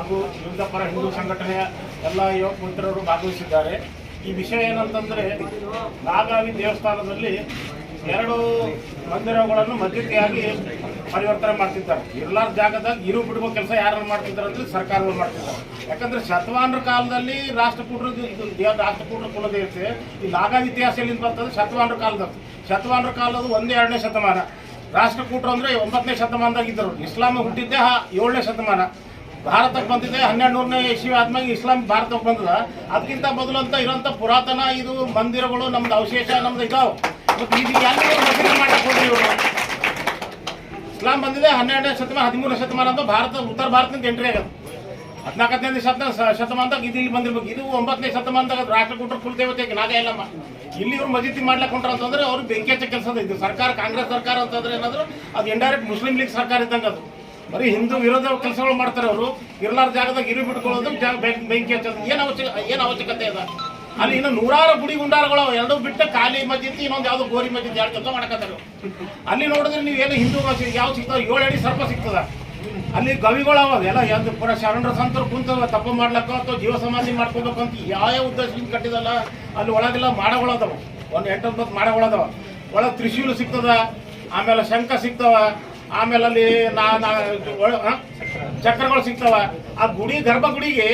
ಹಾಗೂ ವಿವಿಧ ಪರ ಹಿಂದೂ ಸಂಘಟನೆಯ ಎಲ್ಲ ಯುವಕ ಮಿತ್ರರು ಭಾಗವಹಿಸಿದ್ದಾರೆ. ಈ ವಿಷಯ ಏನಂತಂದ್ರೆ, ನಾಗಾವಿ ದೇವಸ್ಥಾನದಲ್ಲಿ ಎರಡು ಮಂದಿರಗಳನ್ನು ಮಧ್ಯತೆಯಾಗಿ ಪರಿವರ್ತನೆ ಮಾಡ್ತಿದ್ದಾರೆ. ಇರ್ಲಾರ್ದ ಜಾಗದಾಗ ಇರು ಬಿಡುವ ಕೆಲಸ ಯಾರು ಮಾಡ್ತಿದ್ದಾರೆ ಅಂದ್ರೆ ಸರ್ಕಾರಗಳು ಮಾಡ್ತಿದ್ದಾರೆ. ಯಾಕಂದ್ರೆ ಶತಮಾನರ ಕಾಲದಲ್ಲಿ ರಾಷ್ಟ್ರಕೂಟರು ರಾಷ್ಟ್ರಕೂಟರ ಕುಲದೇವತೆ ಈ ನಾಗಾವಿ ಇತಿಹಾಸ ಎಲ್ಲಿಂದ ಬರ್ತದೆ ಶತಮಾನರ ಕಾಲದ ಶತಮಾನರ ಕಾಲದ ಒಂದೇ ಎರಡನೇ ಶತಮಾನ. ರಾಷ್ಟ್ರಕೂಟರು ಅಂದ್ರೆ ಒಂಬತ್ತನೇ ಶತಮಾನದಾಗಿದ್ದರು ಹುಟ್ಟಿದ್ದೇ ಹುಟ್ಟಿದ್ದೆ ಹ- ಏಳನೇ ಶತಮಾನ. ಭಾರತಕ್ಕೆ ಬಂದಿದೆ ಹನ್ನೆರಡು ನೂರನೇ ಇಸ್ವಿ ಆದ್ಮೇಲೆ ಇಸ್ಲಾಂ ಭಾರತಕ್ಕೆ ಬಂದದ. ಅದಕ್ಕಿಂತ ಮೊದಲು ಅಂತ ಇರೋಂಥ ಪುರಾತನ ಇದು ಮಂದಿರಗಳು ನಮ್ದು ಅವಶೇಷ, ನಮ್ದು ಇದಾವೆ. ಇಸ್ಲಾಂ ಬಂದಿದೆ, ಹನ್ನೆರಡನೇ ಶತಮಾನ, ಹದಿಮೂರನೇ ಶತಮಾನ ಅಂತ ಭಾರತ, ಉತ್ತರ ಭಾರತದಿಂದ ಎಂಟ್ರಿ ಹದಿನಾಲ್ಕು ಹದಿನಾಲ್ಕನೇ ಶತ ಶತಮಾನದಾಗ ಇದು ಇಲ್ಲಿ ಬಂದಿರ್ಬೇಕು. ಇದು ಒಂಬತ್ತನೇ ಶತಮಾನದಾಗ ರಾಷ್ಟ್ರಕೂಟರ ಕುಲದೇವತೆಗೆ ನಾಗ ಇಲ್ಲಮ್ಮ ಇಲ್ಲಿ ಇವ್ರು ಮಜಿತಿ ಮಾಡ್ಲಕ್ಕೆ ಹೊಂಟ್ರ ಅಂತಂದ್ರೆ ಅವ್ರು ಬೆಂಕಿ ಹಚ್ಚ ಕೆಲಸ ಇದು ಸರ್ಕಾರ, ಕಾಂಗ್ರೆಸ್ ಸರ್ಕಾರ ಅಂತಂದ್ರೆ ಏನಾದ್ರು, ಅದು ಇಂಡೈರೆಕ್ಟ್ ಮುಸ್ಲಿಂ ಲೀಗ್ ಸರ್ಕಾರ ಇದ್ದಂಗೆ ಅದು. ಬರೀ ಹಿಂದೂ ವಿರೋಧ ಕೆಲಸಗಳು ಮಾಡ್ತಾರೆ ಅವರು. ಇರ್ಲಾರ ಜಾಗದಾಗ ಇರು ಬಿಟ್ಕೊಳ್ಳೋದು ಜಾಗ ಬೆಂಕಿ- ಹಚ್ಚೋದು. ಏನು ಅವಶ್ಯಕ ಏನು ಅವಶ್ಯಕತೆ ಇದೆ ಅಲ್ಲಿ ಇನ್ನು ನೂರಾರು ಗುಡಿ ಗುಂಡಾರಗಳು ಎರಡು ಬಿಟ್ಟು ಖಾಲಿ ಮಜ್ಜಿತ್ತು ಇನ್ನೊಂದು ಯಾವ್ದು ಗೋರಿ ಮಜಿತಿ ಎರಡು ಕೆಲಸ ಮಾಡಕತ್ತಾರೆ. ಅಲ್ಲಿ ನೋಡಿದ್ರೆ ನೀವು ಏನು ಹಿಂದೂ ಯಾವ್ದು ಯಾವ ಸಿಗ್ತಾವೆ ಏಳು ಅಡಿ ಸರ್ಪ ಸಿಗ್ತದ. ಅಲ್ಲಿ ಗವಿಗಳು ಅವ. ಎಲ್ಲ ಯಾವ್ದು ಪುರ ಶರಣರ ಸಂತರು ಕುಂತವ ತಪ್ಪ ಮಾಡ್ಲಕ್ಕ ಅಥವಾ ಜೀವ ಸಮಾಧಿ ಮಾಡ್ಕೋಬೇಕು ಅಂತ ಯಾವ ಉದ್ದೇಶದಿಂದ ಕಟ್ಟಿದಲ್ಲ, ಅಲ್ಲಿ ಒಳಗೆಲ್ಲ ಮಾಡಗಳದವ ಒಂದು ಎಂಟೊಂಬತ್ತು ಮಾಡಗಳದವ ಒಳಗೆ ತ್ರಿಶೂಲು ಸಿಗ್ತದ. ಆಮೇಲೆ ಶಂಖ ಸಿಗ್ತವ. ಆಮೇಲೆ ಅಲ್ಲಿ ನಾ ಚಕ್ರಗಳು ಸಿಗ್ತಾವ. ಆ ಗುಡಿ ಗರ್ಭಗುಡಿಗೆ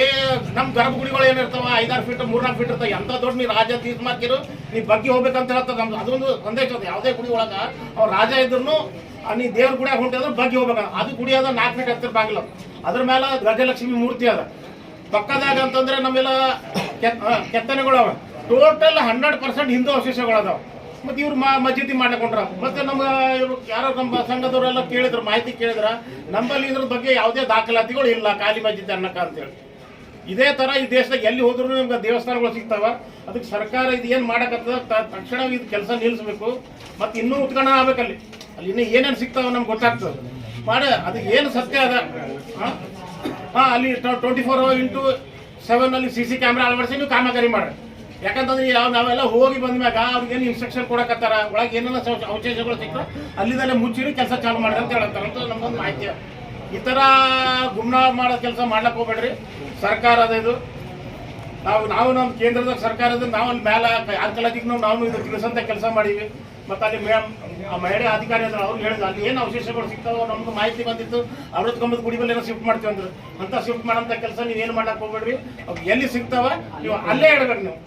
ನಮ್ಮ ಗರ್ಭಗುಡಿಗಳು ಏನಿರ್ತಾವ ಐದಾರು ಫೀಟ್ ಮೂರ್ನಾಲ್ಕು ಫೀಟ್ ಇರ್ತಾವ. ಎಂತ ದೊಡ್ಡ ನೀ ರಾಜ ತೀರ್ಮಾಕಿರು ನೀ ಬಗ್ಗೆ ಹೋಗ್ಬೇಕಂತ ಹೇಳ್ತದ ನಮ್ದು ಅದೊಂದು ಸಂದೇಶ ಅದು ಯಾವುದೇ ಗುಡಿ ಒಳಗ ಅವ್ರು ರಾಜ ಇದ್ರು ನೀ ದೇವ್ರ ಗುಡಿಯಾಗ ಹೊಂಟಿದ್ರೆ ಬಗ್ಗೆ ಹೋಗ್ಬೇಕ. ಅದು ಗುಡಿ ಅದ ನಾಲ್ಕು ಫೀಟ್ ಹತ್ತಿರ ಬಾಗಿಲು ಅದ್ರ ಮೇಲೆ ಗಜಲಕ್ಷ್ಮಿ ಮೂರ್ತಿ ಅದ. ಪಕ್ಕದಾಗ ಅಂತಂದ್ರೆ ನಮ್ಮೆಲ್ಲ ಕೆತ್ತನೆಗಳು ಅವ. ಟೋಟಲ್ ಹಂಡ್ರೆಡ್ ಪರ್ಸೆಂಟ್ ಹಿಂದೂ ಅವಶೇಷಗಳು ಮತ್ತೆ ಇವ್ರು ಮಾ ಮಜ್ಜಿತಿ ಮಾಡ್ಕೊಂಡ್ರ. ಮತ್ತೆ ನಮ್ಮ ಇವ್ರು ಯಾರೋ ನಮ್ಮ ಸಂಘದವರೆಲ್ಲ ಕೇಳಿದ್ರು, ಮಾಹಿತಿ ಕೇಳಿದ್ರ. ನಮ್ಮಲ್ಲಿ ಇದ್ರ ಬಗ್ಗೆ ಯಾವುದೇ ದಾಖಲಾತಿಗಳು ಇಲ್ಲ, ಖಾಲಿ ಮಸೀದಿ ಅನ್ನಕ ಅಂತೇಳಿ. ಇದೇ ತರ ಈ ದೇಶದಾಗ ಎಲ್ಲಿ ಹೋದ್ರು ನಿಮ್ಗೆ ದೇವಸ್ಥಾನಗಳು ಸಿಗ್ತಾವ. ಅದಕ್ಕೆ ಸರ್ಕಾರ ಇದು ಏನು ಮಾಡಕತ್ತದ ತಕ್ಷಣ ಇದು ಕೆಲಸ ನಿಲ್ಲಿಸ್ಬೇಕು ಮತ್ತೆ ಇನ್ನೂ ಉತ್ಕಣ ಆಗ್ಬೇಕಲ್ಲಿ. ಅಲ್ಲಿ ಇನ್ನೂ ಏನೇನು ಸಿಗ್ತಾವ ನಮ್ಗೆ ಗೊತ್ತಾಗ್ತದೆ. ಮಾಡ ಅದಕ್ಕೆ ಏನು ಸತ್ಯ ಅದ ಹಾಂ, ಅಲ್ಲಿ ಟ್ವೆಂಟಿ ಫೋರ್ ಇಂಟು ಸೆವೆನ್ ಅಲ್ಲಿ ಸಿ ಸಿ ಕ್ಯಾಮ್ರಾ ಅಳವಡಿಸಿ ನೀವು ಕಾಮಗಾರಿ ಮಾಡ್ರಿ. ಯಾಕಂತಂದ್ರೆ ಯಾವ ನಾವೆಲ್ಲ ಹೋಗಿ ಬಂದ್ಮ್ಯಾಗ ಅವ್ರಿಗೇನು ಇನ್ಸ್ಟ್ರಕ್ಷನ್ ಕೊಡಕತ್ತಾರ? ಒಳಗೆ ಏನೆಲ್ಲ ಅವಶೇಷಗಳು ಸಿಕ್ತು ಅಲ್ಲಿಂದಲೇ ಮುಚ್ಚಿರಿ, ಕೆಲಸ ಚಾಲು ಮಾಡ್ರಿ ಅಂತ ಹೇಳತ್ತಾರ. ಅಂತ ನಮ್ಗೊಂದು ಮಾಹಿತಿ. ಈ ಥರ ಗುಮ್ನ ಮಾಡೋ ಕೆಲಸ ಮಾಡ್ಲಕ್ಕೆ ಹೋಗ್ಬೇಡ್ರಿ. ಸರ್ಕಾರ ಅದ ಇದು. ನಾವು ನಾವು ನಮ್ಮ ಕೇಂದ್ರದ ಸರ್ಕಾರದ ನಾವು ಮೇಲೆ ಆರ್ಕಲಾಜಿಗೆ ನಾವು ನಾವು ಇದು ತಿಳಿಸಂತ ಕೆಲಸ ಮಾಡೀವಿ ಮತ್ತು ಅಲ್ಲಿ ಮೇಡಮ್ ಆ ಮಹಿಳೆ ಅಧಿಕಾರಿ ಅದ್ರ ಅವ್ರು ಹೇಳಿದ್ರು, ಅಲ್ಲಿ ಏನು ಅವಶೇಷಗಳು ಸಿಗ್ತಾವೋ ನಮ್ಗೆ ಮಾಹಿತಿ ಬಂದಿತ್ತು. ಅವ್ರದ್ದು ಕಂಬದ ಗುಡಿ ಮೇಲೆ ಶಿಫ್ಟ್ ಮಾಡ್ತೀವಿ ಅಂದ್ರೆ. ಅಂತ ಶಿಫ್ಟ್ ಮಾಡೋಂಥ ಕೆಲಸ ನೀವು ಏನು ಮಾಡಕ್ಕೆ ಹೋಗ್ಬೇಡ್ರಿ? ಅವ್ರು ಎಲ್ಲಿ ಸಿಗ್ತಾವ? ನೀವು ಅಲ್ಲೇ ಹೇಳ್ಬೇಕು ನೀವು.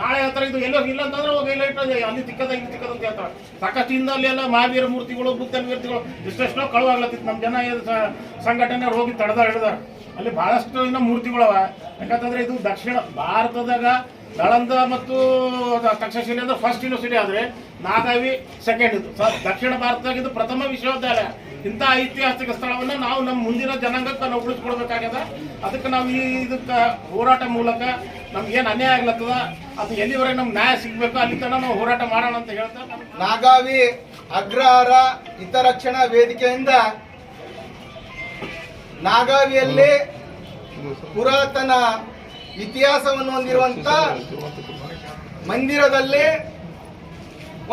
ನಾಳೆ ಹತ್ರ ಇದು ಎಲ್ಲೋ ಇಲ್ಲ ಅಂತಂದ್ರೆ ಹೋಗಿ ಎಲ್ಲ ಇಟ್ಟು ಅಲ್ಲಿ ತಿಕ್ಕದ, ಇಲ್ಲಿ ತಿಕ್ಕದ ಅಂತ ಹೇಳ್ತಾರೆ. ಸಾಕಷ್ಟು ಅಲ್ಲಿ ಎಲ್ಲ ಮಹಾವೀರ ಮೂರ್ತಿಗಳು ಬುದ್ಧನ ಮೂರ್ತಿಗಳು ಇಷ್ಟೆಷ್ಟೋ ಕಳುವಾಗ್ಲತ್ತಿತ್ತು ನಮ್ಮ ಜನ ಸಂಘಟನೆ ಹೋಗಿ ತಡೆದ ಅಲ್ಲಿ ಬಹಳಷ್ಟು ಇನ್ನ ಮೂರ್ತಿಗಳವ. ಯಾಕಂತಂದ್ರೆ ಇದು ದಕ್ಷಿಣ ಭಾರತದಾಗ ನಳಂದ ಮತ್ತು ತಕ್ಷಶಿಲೆ ಅಂದ್ರೆ ಫಸ್ಟ್ ಯೂನಿವರ್ಸಿಟಿ ಆದ್ರೆ ನಾಗಾವಿ ಸೆಕೆಂಡ್ ಇದು. ದಕ್ಷಿಣ ಭಾರತದಾಗ ಇದು ಪ್ರಥಮ ವಿಶ್ವವಿದ್ಯಾಲಯ. ಇಂಥ ಐತಿಹಾಸಿಕ ಸ್ಥಳವನ್ನ ನಾವು ನಮ್ಮ ಮುಂದಿನ ಜನಾಂಗಕ್ಕೆ ನಾವು ಉಳಿಸ್ಕೊಡ್ಬೇಕಾಗ್ಯದ. ಅದಕ್ಕೆ ನಾವು ಈ ಇದಕ್ಕೆ ಹೋರಾಟ ಮೂಲಕ ನಮ್ಗೆ ಏನು ಅನ್ಯಾಯ ಆಗ್ಲತ್ತದ? ಅದು ಎಲ್ಲಿವರೆಗೆ ನಮ್ಗೆ ನ್ಯಾಯ ಸಿಗಬೇಕು? ಅಲ್ಲಿ ತನಕ ನಾವು ಹೋರಾಟ ಮಾಡೋಣ ಅಂತ ಹೇಳ್ತಾ ನಾಗಾವಿ ಅಗ್ರಹಾರ ಹಿತರಕ್ಷಣಾ ವೇದಿಕೆಯಿಂದ ನಾಗಾವಿಯಲ್ಲಿ ಪುರಾತನ ಇತಿಹಾಸವನ್ನು ಹೊಂದಿರುವಂತ ಮಂದಿರದಲ್ಲಿ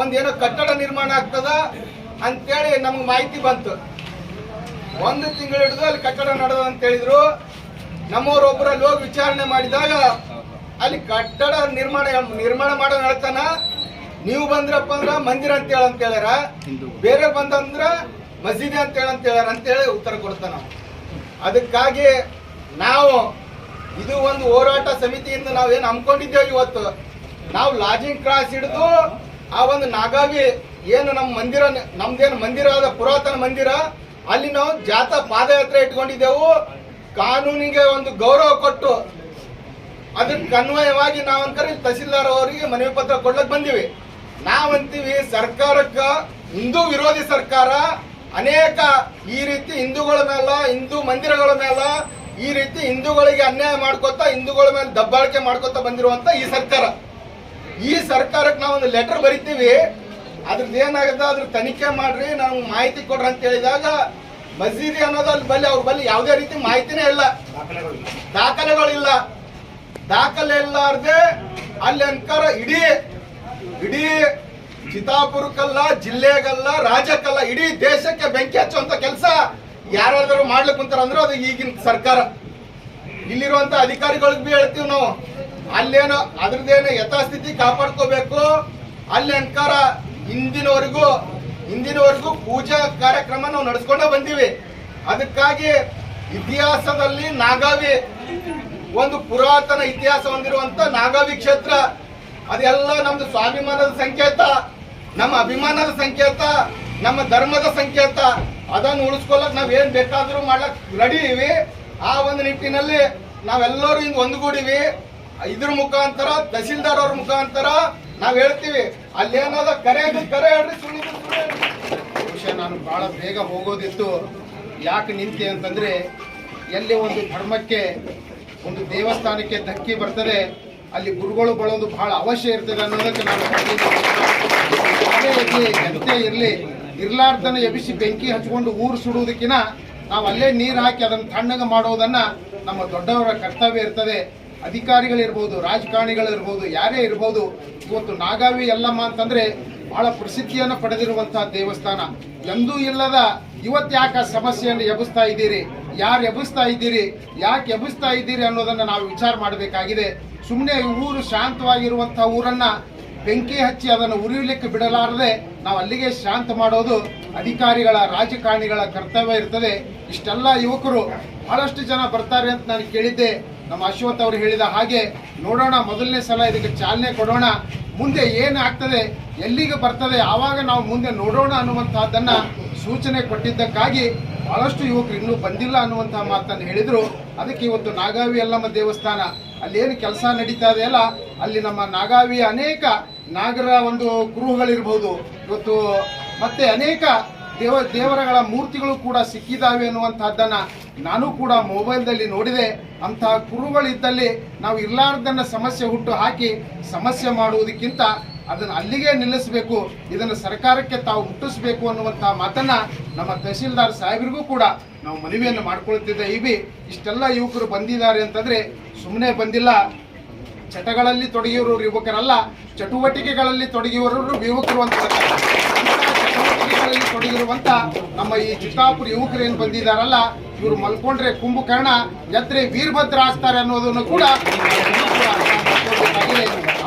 ಒಂದೇನೋ ಕಟ್ಟಡ ನಿರ್ಮಾಣ ಆಗ್ತದ ಅಂತೇಳಿ ನಮ್ಗೆ ಮಾಹಿತಿ ಬಂತು. ಒಂದು ತಿಂಗಳು ಹಿಡಿದು ಅಲ್ಲಿ ಕಟ್ಟಡ ನಡೆದ ಅಂತ ಹೇಳಿದ್ರು. ಅಲ್ಲಿ ಹೋಗಿ ವಿಚಾರಣೆ ಮಾಡಿದಾಗ ಅಲ್ಲಿ ಕಟ್ಟಡ ನಿರ್ಮಾಣ ನಿರ್ಮಾಣ ಮಾಡೋ ನಡತನ, ನೀವು ಬಂದ್ರಪ್ಪ ಅಂದ್ರ ಮಂದಿರ ಅಂತ ಹೇಳಂತ ಹೇಳ್ಯಾರ. ಬೇರೆ ಬಂದಂದ್ರ ಮಸೀದಿ ಅಂತ ಹೇಳ ಅಂತ ಹೇಳ್ಯಾರ ಅಂತೇಳಿ ಉತ್ತರ ಕೊಡ್ತಾನ ಅದಕ್ಕಾಗಿ ನಾವು ಇದು ಒಂದು ಹೋರಾಟ ಸಮಿತಿಯಿಂದ ನಾವೇನು ಹಮ್ಮಿಕೊಂಡಿದ್ದೇವೆ ಇವತ್ತು? ನಾವು ಲಾಜಿಂಗ್ ಕ್ರಾಸ್ ಹಿಡಿದು ಆ ಒಂದು ನಾಗಾವಿ ಏನು ನಮ್ಮ ಮಂದಿರ ನಮ್ದೇನು ಮಂದಿರ ಆದ ಪುರಾತನ ಮಂದಿರ, ಅಲ್ಲಿ ನಾವು ಜಾತ ಪಾದಯಾತ್ರೆ ಇಟ್ಕೊಂಡಿದ್ದೆವು. ಕಾನೂನಿಗೆ ಒಂದು ಗೌರವ ಕೊಟ್ಟು ಅದಕ್ಕೆ ಅನ್ವಯವಾಗಿ ನಾವು ಅನ್ಕರಿ ತಹಸೀಲ್ದಾರ್ ಅವರಿಗೆ ಮನವಿ ಪತ್ರ ಕೊಡ್ಲಕ್ ಬಂದಿವಿ. ನಾವಂತೀವಿ ಸರ್ಕಾರಕ್ಕ ಹಿಂದೂ ವಿರೋಧಿ ಸರ್ಕಾರ ಅನೇಕ ಈ ರೀತಿ ಹಿಂದೂಗಳ ಮೇಲೆ, ಹಿಂದೂ ಮಂದಿರಗಳ ಮೇಲೆ ಈ ರೀತಿ ಹಿಂದೂಗಳಿಗೆ ಅನ್ಯಾಯ ಮಾಡ್ಕೊತಾ, ಹಿಂದೂಗಳ ಮೇಲೆ ದಬ್ಬಾಳಿಕೆ ಮಾಡ್ಕೊತಾ ಬಂದಿರುವಂತ ಈ ಸರ್ಕಾರ. ಈ ಸರ್ಕಾರಕ್ಕೆ ನಾವು ಒಂದು ಲೆಟರ್ ಬರಿತೀವಿ. ಅದ್ರದ್ದು ಏನಾಗುತ್ತೆ, ಅದ್ರ ತನಿಖೆ ಮಾಡ್ರಿ, ನಮ್ಗೆ ಮಾಹಿತಿ ಕೊಡ್ರಿ ಅಂತ ಹೇಳಿದಾಗ ಮಸೀದಿ ಅನ್ನೋದು ಅಲ್ಲಿ ಬಲ್ಲಿ, ಅವ್ರ ಬಲ್ಲಿ ಯಾವುದೇ ರೀತಿ ಮಾಹಿತಿನೇ ಇಲ್ಲ. ದಾಖಲೆಗಳಿಲ್ಲ ದಾಖಲೆ ಇಲ್ಲಾರ್ದೆ ಅಲ್ಲಿ ಅನ್ಕಾರ ಇಡೀ ಇಡೀ ಚಿತ್ತಾಪುರಕ್ಕಲ್ಲ ಜಿಲ್ಲೆಗಲ್ಲ, ರಾಜ್ಯಕ್ಕಲ್ಲ, ಇಡೀ ದೇಶಕ್ಕೆ ಬೆಂಕಿ ಹಚ್ಚುವಂತ ಕೆಲಸ ಯಾರಾದರೂ ಮಾಡ್ಲಿಕ್ಕೆ ಕುಂತಾರ ಅಂದ್ರೆ ಅದು ಈಗಿನ ಸರ್ಕಾರ. ಇಲ್ಲಿರುವಂತ ಅಧಿಕಾರಿಗಳಿಗೆ ಬಿ ಹೇಳ್ತೀವಿ ನಾವು. ಅಲ್ಲೇನೋ ಅದ್ರದ್ದೇನು ಯಥಾಸ್ಥಿತಿ ಕಾಪಾಡ್ಕೋಬೇಕು. ಅಲ್ಲಿ ಅನ್ಕಾರ ಇಂದಿನವರೆಗೂ ಇಂದಿನವರೆಗೂ ಪೂಜಾ ಕಾರ್ಯಕ್ರಮ ನಾವು ನಡೆಸ್ಕೊಂಡೇ ಬಂದೀವಿ. ಅದಕ್ಕಾಗಿ ಇತಿಹಾಸದಲ್ಲಿ ನಾಗಾವಿ ಒಂದು ಪುರಾತನ ಇತಿಹಾಸ ಹೊಂದಿರುವಂತ ನಾಗಾವಿ ಕ್ಷೇತ್ರ, ಅದೆಲ್ಲ ನಮ್ದು ಸ್ವಾಭಿಮಾನದ ಸಂಕೇತ. ನಮ್ಮ ಅಭಿಮಾನದ ಸಂಕೇತ, ನಮ್ಮ ಧರ್ಮದ ಸಂಕೇತ. ಅದನ್ನು ಉಳಿಸ್ಕೊಳ್ಳಕ್ ನಾವ್ ಏನ್ ಬೇಕಾದ್ರೂ ಮಾಡ್ಲಕ್ ರೆಡಿ ಇವಿ ಆ ಒಂದು ನಿಟ್ಟಿನಲ್ಲಿ ನಾವೆಲ್ಲರೂ ಹಿಂಗ್ ಒಂದುಗೂಡಿವಿ. ಇದ್ರ ಮುಖಾಂತರ ತಹಸೀಲ್ದಾರ್ ಅವ್ರ ಮುಖಾಂತರ ನಾವ್ ಹೇಳ್ತೀವಿ. ಅಲ್ಲೇನಾದ ಕರೆ ಕರೆ ಹೇಳ್ರಿ ಸುಳ್ಳು ವಿಷಯ ನಾನು ಬಹಳ ಬೇಗ ಹೋಗೋದಿತ್ತು. ಯಾಕೆ ನಿಂತೆ ಅಂತಂದ್ರೆ, ಎಲ್ಲಿ ಒಂದು ಧರ್ಮಕ್ಕೆ, ಒಂದು ದೇವಸ್ಥಾನಕ್ಕೆ ಧಕ್ಕಿ ಬರ್ತದೆ, ಅಲ್ಲಿ ಗುರುಗಳು ಬಳೋದು ಬಹಳ ಅವಶ್ಯ ಇರ್ತದೆ ಅನ್ನೋದಕ್ಕೆ ನಾನು ಯಾರೇ ಇರ್ಲಿ ಎಂತೇ ಇರಲಿ. ಇರ್ಲಾರ್ದನ ಎಬಿಸಿ ಬೆಂಕಿ ಹಚ್ಕೊಂಡು ಊರು ಸುಡುವುದಕ್ಕಿಂತ ನಾವು ಅಲ್ಲೇ ನೀರು ಹಾಕಿ ಅದನ್ನು ತಣ್ಣಗೆ ಮಾಡೋದನ್ನ ನಮ್ಮ ದೊಡ್ಡವರ ಕರ್ತವ್ಯ ಇರ್ತದೆ. ಅಧಿಕಾರಿಗಳಿರ್ಬೋದು, ರಾಜಕಾರಣಿಗಳಿರ್ಬೋದು, ಯಾರೇ ಇರ್ಬೋದು, ಇವತ್ತು ನಾಗಾವಿ ಯಲ್ಲಮ್ಮ ಅಂತಂದ್ರೆ ಬಹಳ ಪ್ರಸಿದ್ಧಿಯನ್ನು ಪಡೆದಿರುವಂತಹ ದೇವಸ್ಥಾನ. ಎಂದೂ ಇಲ್ಲದ ಇವತ್ತು ಯಾಕೆ ಆ ಸಮಸ್ಯೆಯನ್ನು ಎಬ್ಬಿಸ್ತಾ ಇದ್ದೀರಿ? ಯಾರು ಎಬ್ಬಿಸ್ತಾ ಇದ್ದೀರಿ? ಯಾಕೆ ಎಬ್ಬಿಸ್ತಾ ಇದ್ದೀರಿ ಅನ್ನೋದನ್ನು ನಾವು ವಿಚಾರ ಮಾಡಬೇಕಾಗಿದೆ. ಸುಮ್ಮನೆ ಊರು ಶಾಂತವಾಗಿರುವಂತಹ ಊರನ್ನ ಬೆಂಕಿ ಹಚ್ಚಿ ಅದನ್ನು ಉರಿಯಲಿಕ್ಕೆ ಬಿಡಲಾರದೆ ನಾವು ಅಲ್ಲಿಗೆ ಶಾಂತ ಮಾಡೋದು ಅಧಿಕಾರಿಗಳ, ರಾಜಕಾರಣಿಗಳ ಕರ್ತವ್ಯ ಇರ್ತದೆ. ಇಷ್ಟೆಲ್ಲ ಯುವಕರು ಬಹಳಷ್ಟು ಜನ ಬರ್ತಾರೆ ಅಂತ ನಾನು ಕೇಳಿದ್ದೆ. ನಮ್ಮ ಅಶ್ವಥ್ ಅವರು ಹೇಳಿದ ಹಾಗೆ ನೋಡೋಣ, ಮೊದಲನೇ ಸಲ ಇದಕ್ಕೆ ಚಾಲನೆ ಕೊಡೋಣ. ಮುಂದೆ ಏನು ಆಗ್ತದೆ ಎಲ್ಲಿಗೆ ಬರ್ತದೆ, ಆವಾಗ ನಾವು ಮುಂದೆ ನೋಡೋಣ ಅನ್ನುವಂತಹದ್ದನ್ನು ಸೂಚನೆ ಕೊಟ್ಟಿದ್ದಕ್ಕಾಗಿ ಬಹಳಷ್ಟು ಯುವಕರು ಇನ್ನೂ ಬಂದಿಲ್ಲ ಅನ್ನುವಂತಹ ಮಾತನ್ನು ಹೇಳಿದರು. ಅದಕ್ಕೆ ಇವತ್ತು ನಾಗಾವಿ ಅಲ್ಲಮ್ಮ ದೇವಸ್ಥಾನ ಅಲ್ಲಿ ಏನು ಕೆಲಸ ನಡೀತಾ ಇದೆ ಅಲ್ಲ ನಮ್ಮ ನಾಗಾವಿ ಅನೇಕ ನಾಗರ ಒಂದು ಕುರುಹುಗಳಿರ್ಬೋದು ಇವತ್ತು ಮತ್ತೆ ಅನೇಕ ದೇವ, ದೇವರಗಳ ಮೂರ್ತಿಗಳು ಕೂಡ ಸಿಕ್ಕಿದ್ದಾವೆ ಅನ್ನುವಂಥದ್ದನ್ನು ನಾನು ಕೂಡ ಮೊಬೈಲ್ದಲ್ಲಿ ನೋಡಿದೆ. ಅಂತಹ ಕುರುಗಳಿದ್ದಲ್ಲಿ ನಾವು ಇರ್ಲಾರ್ದನ್ನ ಸಮಸ್ಯೆ ಹುಟ್ಟು ಹಾಕಿ ಸಮಸ್ಯೆ ಮಾಡುವುದಕ್ಕಿಂತ ಅದನ್ನು ಅಲ್ಲಿಗೆ ನಿಲ್ಲಿಸಬೇಕು, ಇದನ್ನು ಸರ್ಕಾರಕ್ಕೆ ತಾವು ಮುಟ್ಟಿಸಬೇಕು ಅನ್ನುವಂಥ ಮಾತನ್ನ ನಮ್ಮ ತಹಸೀಲ್ದಾರ್ ಸಾಹೇಬರಿಗೂ ಕೂಡ ನಾವು ಮನವಿಯನ್ನು ಮಾಡ್ಕೊಳ್ತಿದ್ದೆ. ಇವಿ ಇಷ್ಟೆಲ್ಲ ಯುವಕರು ಬಂದಿದ್ದಾರೆ ಅಂತಂದ್ರೆ ಸುಮ್ಮನೆ ಬಂದಿಲ್ಲ. ಚಟಗಳಲ್ಲಿ ತೊಡಗಿಯವರು ಯುವಕರಲ್ಲ, ಚಟುವಟಿಕೆಗಳಲ್ಲಿ ತೊಡಗಿರೋರು ಯುವಕರು ಅಂತ ಚಟುವಟಿಕೆಗಳಲ್ಲಿ ತೊಡಗಿರುವಂತ ನಮ್ಮ ಈ ಚಿಕ್ಕಾಪುರ ಯುವಕರು ಏನು ಬಂದಿದಾರಲ್ಲ, ಇವರು ಮಲ್ಕೊಂಡ್ರೆ ಕುಂಭಕರ್ಣ ಎದ್ರೆ ವೀರಭದ್ರ ಆಗ್ತಾರೆ ಅನ್ನೋದನ್ನು ಕೂಡ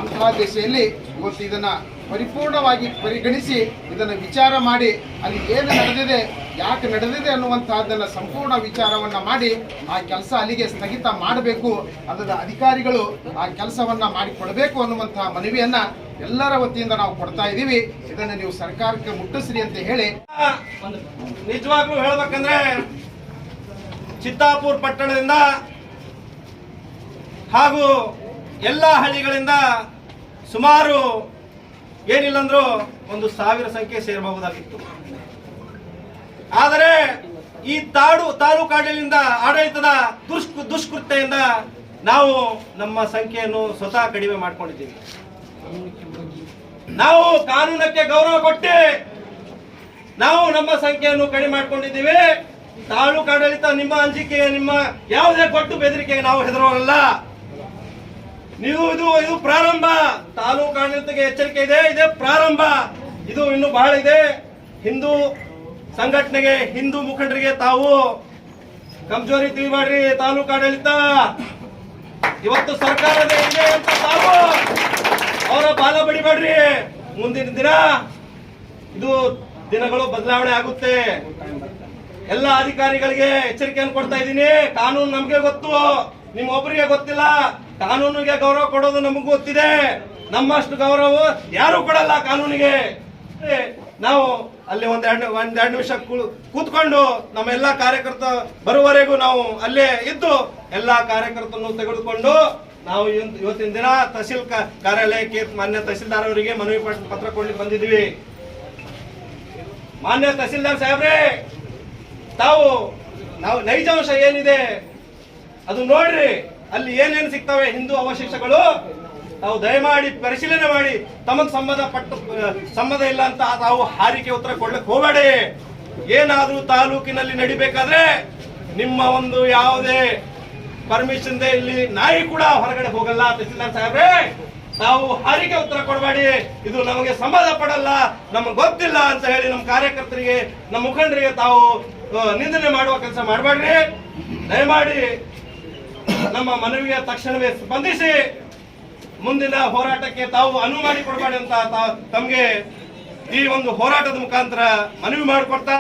ಅಂತಹ ದಿಶೆಯಲ್ಲಿ ಇವತ್ತು ಇದನ್ನ ಪರಿಪೂರ್ಣವಾಗಿ ಪರಿಗಣಿಸಿ, ಇದನ್ನ ವಿಚಾರ ಮಾಡಿ ಅಲ್ಲಿ ಏನು ನಡೆದಿದೆ ಯಾಕೆ ನಡೆದಿದೆ ಅನ್ನುವಂತಹದ್ದನ್ನ ಸಂಪೂರ್ಣ ವಿಚಾರವನ್ನ ಮಾಡಿ ಆ ಕೆಲಸ ಅಲ್ಲಿಗೆ ಸ್ಥಗಿತ ಮಾಡಬೇಕು ಅದರ ಅಧಿಕಾರಿಗಳು ಆ ಕೆಲಸವನ್ನ ಮಾಡಿಕೊಡಬೇಕು ಅನ್ನುವಂತಹ ಮನವಿಯನ್ನ ಎಲ್ಲರ ವತಿಯಿಂದ ನಾವು ಕೊಡ್ತಾ ಇದ್ದೀವಿ. ಇದನ್ನು ನೀವು ಸರ್ಕಾರಕ್ಕೆ ಮುಟ್ಟಿಸ್ರಿ ಅಂತ ಹೇಳಿ. ನಿಜವಾಗ್ಲೂ ಹೇಳ್ಬೇಕಂದ್ರೆ ಚಿತ್ತಾಪುರ್ ಪಟ್ಟಣದಿಂದ ಹಾಗೂ ಎಲ್ಲ ಹಳ್ಳಿಗಳಿಂದ ಸುಮಾರು ಏನಿಲ್ಲಂದ್ರೂ ಒಂದು ಸಾವಿರ ಸಂಖ್ಯೆ ಸೇರಬಹುದಾಗಿತ್ತು. ಆದರೆ ಈ ತಾಡು ತಾಲೂಕಾಡಳಿಂದ ಆಡಳಿತದ ದುಷ್ ದುಷ್ಕೃತ್ಯದಿಂದ ನಾವು ನಮ್ಮ ಸಂಖ್ಯೆಯನ್ನು ಸ್ವತಃ ಕಡಿಮೆ ಮಾಡ್ಕೊಂಡಿದ್ದೀವಿ. ನಾವು ಕಾನೂನಕ್ಕೆ ಗೌರವ ಕೊಟ್ಟು ನಾವು ನಮ್ಮ ಸಂಖ್ಯೆಯನ್ನು ಕಡಿಮೆ ಮಾಡ್ಕೊಂಡಿದ್ದೀವಿ. ತಾಲೂಕಾಡಳಿತ ನಿಮ್ಮ ಅಂಜಿಕೆ ನಿಮ್ಮ ಯಾವುದೇ ಕೊಟ್ಟು ಬೆದರಿಕೆಗೆ ನಾವು ಹೆದರೋಲ್ಲ ನೀವು ಇದು ಇದು ಪ್ರಾರಂಭ. ತಾಲೂಕು ಆಡಳಿತಕ್ಕೆ ಎಚ್ಚರಿಕೆ ಇದೆ, ಇದೇ ಪ್ರಾರಂಭ. ಇದು ಇನ್ನು ಬಹಳ ಇದೆ. ಹಿಂದೂ ಸಂಘಟನೆಗೆ ಹಿಂದೂ ಮುಖಂಡರಿಗೆ ತಾವು ಕಮ್ಜೋರಿ ತಿಳಿಬೇಡ್ರಿ ತಾಲೂಕು ಆಡಳಿತ. ಇವತ್ತು ಸರ್ಕಾರದ ಇದೆ ಅಂತ ತಾವು ಅವರ ಬಾಲ ಬಡಿಬೇಡ್ರಿ. ಮುಂದಿನ ದಿನ ಇದು ದಿನಗಳು ಬದಲಾವಣೆ ಆಗುತ್ತೆ. ಎಲ್ಲ ಅಧಿಕಾರಿಗಳಿಗೆ ಎಚ್ಚರಿಕೆಯನ್ನು ಕೊಡ್ತಾ ಇದ್ದೀನಿ. ಕಾನೂನು ನಮ್ಗೆ ಗೊತ್ತು ನಿಮ್ಮ ಒಬ್ಬರಿಗೆ ಗೊತ್ತಿಲ್ಲ. ಕಾನೂನಿಗೆ ಗೌರವ ಕೊಡೋದು ನಮಗೂ ಗೊತ್ತಿದೆ. ನಮ್ಮಷ್ಟು ಗೌರವ ಯಾರು ಕೊಡಲ್ಲ ಕಾನೂನಿಗೆ. ನಾವು ಅಲ್ಲಿ ಒಂದೆರಡು ಒಂದೆರಡು ನಿಮಿಷ ಕೂತ್ಕೊಂಡು ನಮ್ಮ ಎಲ್ಲಾ ಕಾರ್ಯಕರ್ತ ಬರುವವರೆಗೂ ನಾವು ಅಲ್ಲೇ ಇದ್ದು ಎಲ್ಲಾ ಕಾರ್ಯಕರ್ತರನ್ನು ತೆಗೆದುಕೊಂಡು ನಾವು ಇವತ್ತು- ಇವತ್ತಿನ ದಿನ ತಹಸೀಲ್ ಕಾರ್ಯಾಲಯಕ್ಕೆ ಮಾನ್ಯ ತಹಸೀಲ್ದಾರ್ ಅವರಿಗೆ ಮನವಿ ಪತ್ರ ಕೊಡ್ಲಿಕ್ಕೆ ಬಂದಿದ್ವಿ ಮಾನ್ಯ ತಹಸೀಲ್ದಾರ್ ಸಾಹೇಬ್ರೆ, ತಾವು, ನಾವು ನೈಜಾಂಶ ಏನಿದೆ ಅದು ನೋಡ್ರಿ. ಅಲ್ಲಿ ಏನೇನು ಸಿಗ್ತವೆ ಹಿಂದೂ ಅವಶೇಷಗಳು ತಾವು ದಯಮಾಡಿ ಪರಿಶೀಲನೆ ಮಾಡಿ. ತಮಗೆ ಸಂಬಂಧಪಟ್ಟ ಪಟ್ಟು ಸಂಬಂಧ ಇಲ್ಲ ಅಂತ ತಾವು ಹಾರಿಕೆ ಉತ್ತರ ಕೊಡ್ಲಿಕ್ಕೆ ಹೋಗಬೇಡಿ. ಏನಾದ್ರೂ ತಾಲೂಕಿನಲ್ಲಿ ನಡಿಬೇಕಾದ್ರೆ ನಿಮ್ಮ ಒಂದು ಯಾವುದೇ ಪರ್ಮಿಷನ್ ಇಲ್ಲಿ ನಾಯಿ ಕೂಡ ಹೊರಗಡೆ ಹೋಗಲ್ಲ, ತಹಸೀಲ್ದಾರ್ ಸಾಹೇಬ್ರೆ. ತಾವು ಹಾರಿಕೆ ಉತ್ತರ ಕೊಡಬೇಡಿ. ಇದು ನಮಗೆ ಸಂಬಂಧ ಪಡಲ್ಲ, ನಮಗೆ ಗೊತ್ತಿಲ್ಲ ಅಂತ ಹೇಳಿ ನಮ್ಮ ಕಾರ್ಯಕರ್ತರಿಗೆ, ನಮ್ಮ ಮುಖಂಡರಿಗೆ ತಾವು ನಿಂದನೆ ಮಾಡುವ ಕೆಲಸ ಮಾಡಬೇಡ್ರಿ. ದಯಮಾಡಿ ನಮ್ಮ ಮನವಿಯ ತಕ್ಷಣವೇ ಸ್ಪಂದಿಸಿ. ಮುಂದಿನ ಹೋರಾಟಕ್ಕೆ ತಾವು ಅನುವು ಮಾಡಿಕೊಡ್ಬೇಡಿ ಅಂತ ತಮಗೆ ಈ ಒಂದು ಹೋರಾಟದ ಮುಖಾಂತರ ಮನವಿ ಮಾಡಿಕೊಡ್ತಾ